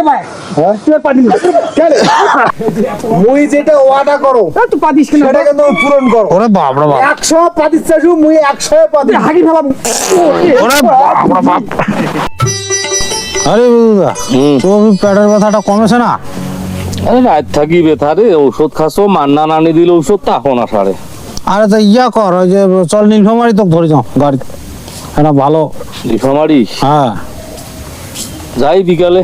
নাকি ভাই তুই আর পাদিস না। মুই যেটা ওয়াদা করো এ, তুই পাদিস কেন? সেটা কিন্তু পূরণ করো ওরে বাপরে বাপ। একশো পাতিস চাষু মুই একশো পাতি হাগি ফেলাবি। ওরে বাপরে বাপ। আরে বুদুদা তুমি পেটের ব্যথাটা কমেছে না? আরে রাত থাকি বেথা রে ঔষধ খাসো মান্না নানি দিল ঔষধ তা এখন আসারে আরে তো ইয়া কর ওই যে চল নীলফামারি তো ধরে যাও গাড়ি এটা ভালো। লিফামারি হ্যাঁ। যাই বিকালে।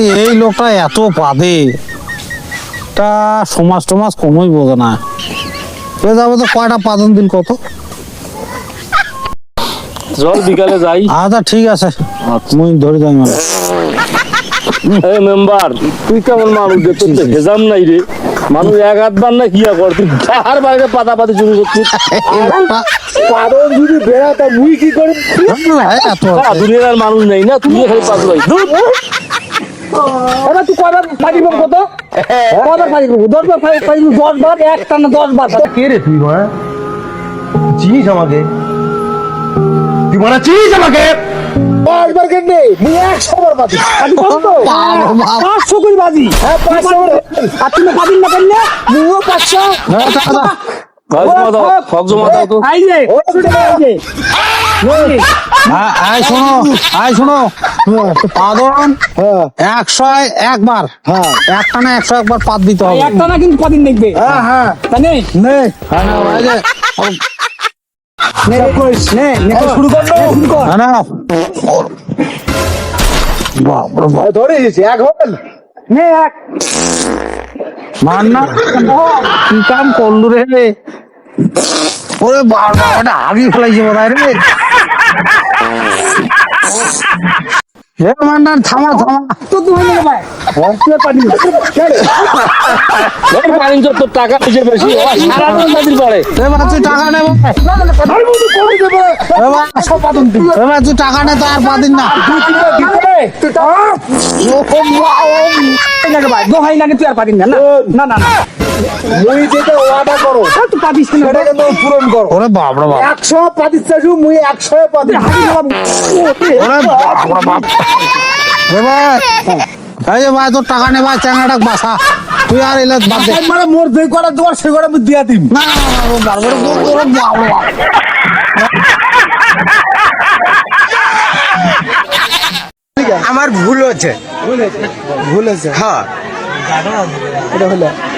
এই লোকটা এত পাদে তা সমাজ টমাজ কমই বোঝে না। এ যাব তো কয়টা পাদন দিন কত? চল বিকালে যাই। আচ্ছা ঠিক আছে। মুই ধরে যাই মানে এ মেম্বার তুই কেমন মানুষ তোর তো হেজাম নাই রে। মানুষ এক হাত বার না কিয়া কর? তুই যার বাইরে পাতা পাতি শুরু করছিস। পাদন যদি বেড়াতা মুই কি করি? দুনিয়ার মানুষ নেই না তুই খালি এবার তুই কয়বার পাদিব কত কয়বার পাদিব দশ বার পাদিব দশ বার একটা না দশ বার কে রে তুই মা চিনিস আমাকে? তুই মনে চিনিস আমাকে? পাঁচবার কেন মুই একশো বার পাতি পাদি কত পাঁচশো করে বাজি। হ্যাঁ পাঁচশো আর তুমি পাদিন না কেন পাঁচশো। জমা দাও। তো। আই আয় শোনো আয় শোনো। পাদন একশো একবার। হ্যাঁ। একটা না একশো একবার পাত দিতে হবে। একটা না কিন্তু কদিন দেখবে। হ্যাঁ হ্যাঁ। তাই নেই নে। হ্যাঁ না, ওই যে, নে নে নে শুরু কর শুরু কর। হ্যাঁ না। বাপরে ধরে এসেছি এক হবেন নে এক। মান না। কি কাম করলু রে? ওরে বাবা হাগি ফেলাইছে বোধ রে। হে মান্নান থামা থামা তো তুই হয়ে ভাই তুই আর পাদিস পানি তো টাকা পয়সা বেশি সারা দিন দাদির পারে এবার তুই টাকা নে ভাই। এবার এবার তুই টাকা নে তো আর পাদিন না লাগে ভাই দোহাই লাগে তুই আর পাদিস না না না না মুই যেটা ওয়াদা করো এ, পাদিস সেটা কিন্তু পূরণ করো। ওরে বাপরে বাপ। একশো পাতিস চাষু মুই একশো পাতি তুই হাগি ফেলাবি ওরে বাপ। এবার এই যে ভাই তোর টাকা নে ভাই চ্যাংড়াটা বাসা। তুই আর এলে বাদ দে। মানে মোর যে করা তোমার সে করা আমি দিয়া দিম। না না না, না, বারবার তোর- তোর বাপরে বাপ। আমার ভুল হচ্ছে ভুল হয়েছে। হ্যাঁ। এটা হলো।